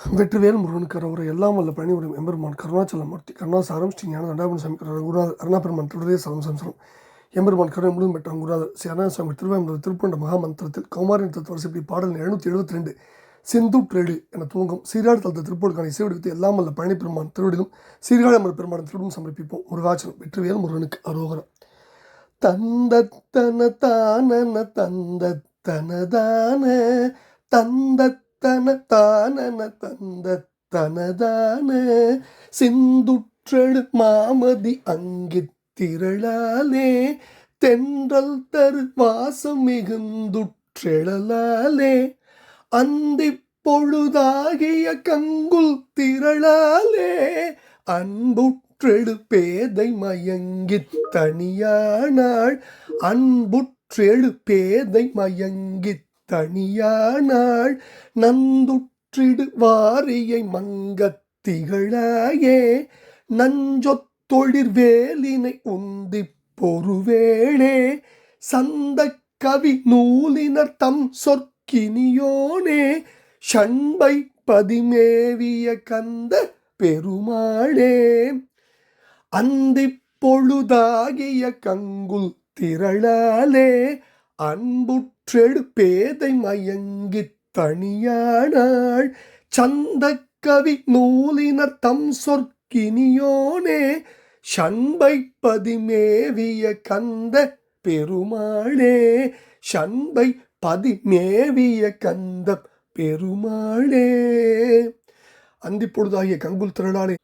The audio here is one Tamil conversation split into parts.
வெற்றிவேல் முருகனுக்கு ஒரு எல்லாம் வல்ல பழனி ஒரு எம்பெருமான் கருணாச்சலமூர்த்தி கருணாசாரம் ஸ்ரீ ஞான தண்டாபன் சாமி குருநாதர் அருணாபெருமான் திருடைய சலம் சம்சரம் எம்பெருமான் கருணை முழுவதும் பெற்ற குருநாதர் ஸ்ரீ அருணாசாமி திருவாயம்பது திருப்பண்ட மகாமந்திரத்தில் கௌமாரின் தத்துவ வரிசைப்படி பாடல் எழுநூற்றி எழுபத்தி ரெண்டு செந்தூற்றேடு என துவங்கும் சீராடு தளத்தை திருப்பூருக்கான இசைவடித்து எல்லாம் வல்ல பழனி பெருமான் திருவடிலும் சீர்காழமர் பெருமான் திருவிடும் சமர்ப்பிப்போம். முருகாச்சலம் வெற்றிவேல் முருகனுக்கு அரோகரம் தந்தத்தன தானன தந்தத் தனத்தான தந்த தனதான. சிந்துற்றெழு மாமதி அங்கித்திரளாலே தென்றல் தரு வாசம் மிகுந்துற்றெழலாலே. அந்தி பொழுதாகிய கங்குல் திரளாலே. அன்புற்றெழு பேதை மயங்கித் தனியானாள். அன்புற்றெழு பேதை மயங்கித் தனியானாள் நந்துற்றிடு வாரியை மங்கத் திகழாயே நஞ்சொத்தொழிற் வேலினை உந்தி பொறுவேளே சந்த கவி நூலினர் தம் சொற்கினியோனே ஷண்பை பதிமேவிய கந்த பெருமாளே. அந்தி பொழுதாகிய கங்குல் திரளாலே அன்புற்றெழு பேதை மயங்கி தனியானாள் சந்த கவி நூலினர் தம் சொற்கினியோனே ஷண்பை பதிமேவிய கந்த பெருமாளே ஷண்பை பதிமேவிய கந்த பெருமாளே அந்திப்பொழுதாகிய கங்குல் திரளாளே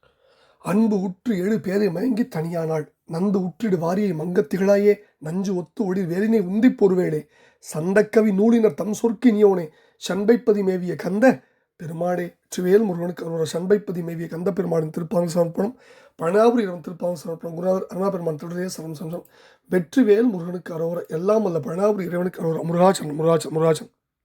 அன்பு உற்று எழு பேரை மயங்கி தனியானாள் நந்து உற்றிடு வாரியை மங்கத்திகளாயே நஞ்சு ஒத்து ஒளிர் வேலினை உந்தி பொறுவேளே சண்டக்கவி நூலினர் தம் சொற்கினியோனே சண்பைப்பதி மேவிய கந்த பெருமாடே சுவேல் முருகனுக்கு அவரோட சண்பைப்பதி மேவிய கந்த பெருமாளின் திருப்பாங்க சமர்ப்பணம். பழனாபுரி இடம் திருப்பாங்க சமர்ப்பணம். குருநாதர் அருணா பெருமான் திருடைய சரம் சம்சம் வெற்றிவேல் முருகனுக்கு அரோர எல்லாம் அல்ல பழனாபுரி இறைவனுக்கு அரோர. முருகாச்சன் முருகாச்சன் முருகாச்சன்